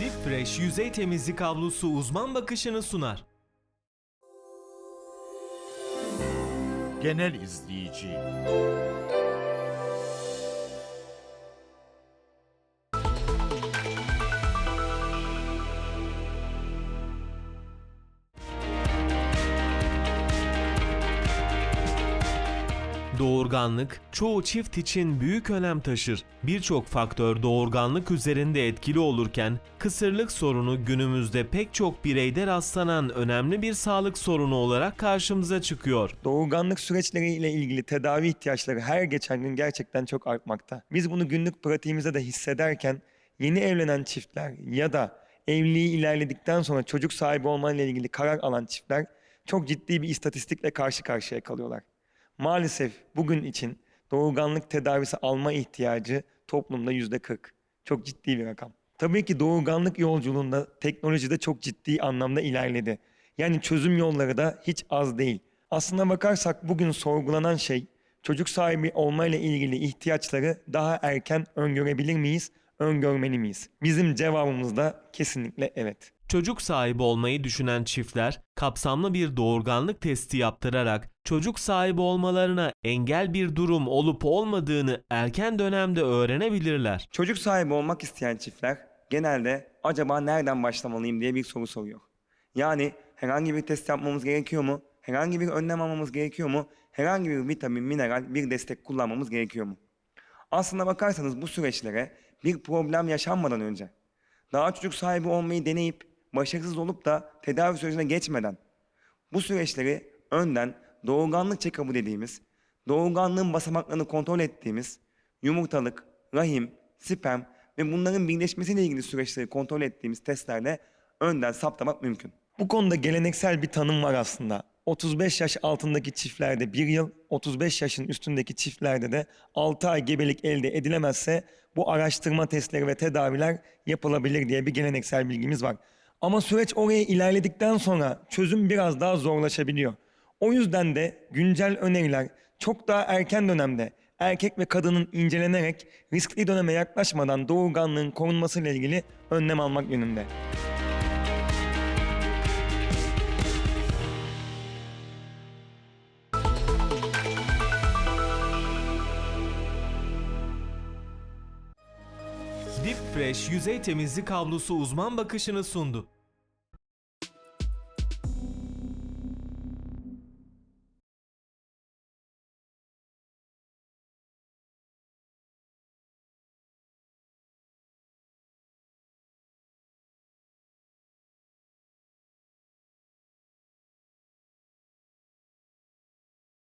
Deep Fresh yüzey temizlik havlusu uzman bakışını sunar. Genel izleyici. Doğurganlık çoğu çift için büyük önem taşır. Birçok faktör doğurganlık üzerinde etkili olurken kısırlık sorunu günümüzde pek çok bireyde rastlanan önemli bir sağlık sorunu olarak karşımıza çıkıyor. Doğurganlık süreçleriyle ilgili tedavi ihtiyaçları her geçen gün gerçekten çok artmakta. Biz bunu günlük pratiğimizde de hissederken yeni evlenen çiftler ya da evliliği ilerledikten sonra çocuk sahibi olmayla ilgili karar alan çiftler çok ciddi bir istatistikle karşı karşıya kalıyorlar. Maalesef bugün için doğurganlık tedavisi alma ihtiyacı toplumda yüzde 40. Çok ciddi bir rakam. Tabii ki doğurganlık yolculuğunda teknoloji de çok ciddi anlamda ilerledi. Yani çözüm yolları da hiç az değil. Aslına bakarsak bugün sorgulanan şey çocuk sahibi olmayla ilgili ihtiyaçları daha erken öngörebilir miyiz, öngörmeli miyiz? Bizim cevabımız da kesinlikle evet. Çocuk sahibi olmayı düşünen çiftler kapsamlı bir doğurganlık testi yaptırarak çocuk sahibi olmalarına engel bir durum olup olmadığını erken dönemde öğrenebilirler. Çocuk sahibi olmak isteyen çiftler genelde acaba nereden başlamalıyım diye bir soru soruyor. Yani herhangi bir test yapmamız gerekiyor mu? Herhangi bir önlem almamız gerekiyor mu? Herhangi bir vitamin, mineral, bir destek kullanmamız gerekiyor mu? Aslına bakarsanız bu süreçlere bir problem yaşanmadan önce daha çocuk sahibi olmayı deneyip başarısız olup da tedavi sürecine geçmeden bu süreçleri önden doğurganlık check-up'ı dediğimiz, doğurganlığın basamaklarını kontrol ettiğimiz yumurtalık, rahim, sperm ve bunların birleşmesiyle ilgili süreçleri kontrol ettiğimiz testlerle önden saptamak mümkün. Bu konuda geleneksel bir tanım var aslında. 35 yaş altındaki çiftlerde 1 yıl, 35 yaşın üstündeki çiftlerde de 6 ay gebelik elde edilemezse bu araştırma testleri ve tedaviler yapılabilir diye bir geleneksel bilgimiz var. Ama süreç oraya ilerledikten sonra çözüm biraz daha zorlaşabiliyor. O yüzden de güncel öneriler çok daha erken dönemde erkek ve kadının incelenerek riskli döneme yaklaşmadan doğurganlığın korunmasıyla ilgili önlem almak yönünde. Deep Fresh yüzey temizlik havlusu uzman bakışını sundu.